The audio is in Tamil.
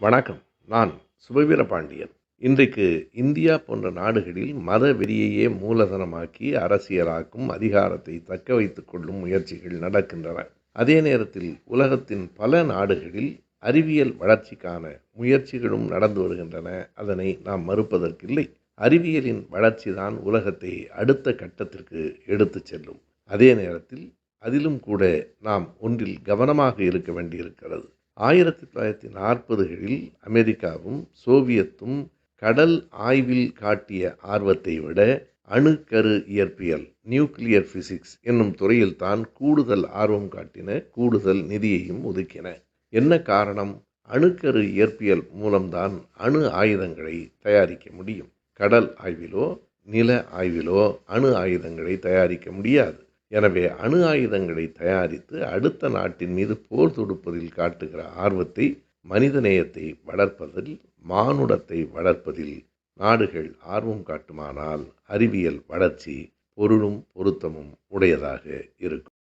வணக்கம். நான் சுபவீர பாண்டியன். இன்றைக்கு இந்தியா போன்ற நாடுகளில் மத வெறியையே மூலதனமாக்கி அரசியலாக்கும் அதிகாரத்தை தக்க வைத்துக் கொள்ளும் முயற்சிகள் நடக்கின்றன. அதே நேரத்தில் உலகத்தின் பல நாடுகளில் அறிவியல் வளர்ச்சிக்கான முயற்சிகளும் நடந்து வருகின்றன. அதனை நாம் மறுப்பதற்கில்லை. அறிவியலின் வளர்ச்சிதான் உலகத்தை அடுத்த கட்டத்திற்கு எடுத்துச் செல்லும். அதே நேரத்தில் அதிலும் கூட நாம் ஒன்றில் கவனமாக இருக்க வேண்டியிருக்கிறது. ஆயிரத்தி தொள்ளாயிரத்தி நாற்பதுகளில் அமெரிக்காவும் சோவியத்தும் கடல் ஆய்வில் காட்டிய ஆர்வத்தை விட அணுக்கரு இயற்பியல் நியூக்ளியர் பிசிக்ஸ் என்னும் துறையில்தான் கூடுதல் ஆர்வம் காட்டின கூடுதல் நிதியையும் ஒதுக்கின. என்ன காரணம்? அணுக்கரு இயற்பியல் மூலம்தான் அணு ஆயுதங்களை தயாரிக்க முடியும். கடல் ஆய்விலோ நில ஆய்விலோ அணு ஆயுதங்களை தயாரிக்க முடியாது. எனவே அணு ஆயுதங்களை தயாரித்து அடுத்த நாட்டின் மீது போர் தொடுப்பதில் காட்டுகிற ஆர்வத்தை மனிதநேயத்தை வளர்ப்பதில் மானுடத்தை வளர்ப்பதில் நாடுகள் ஆர்வம் காட்டுமானால் அறிவியல் வளர்ச்சி பொருளும் பொருத்தமும் உடையதாக இருக்கும்.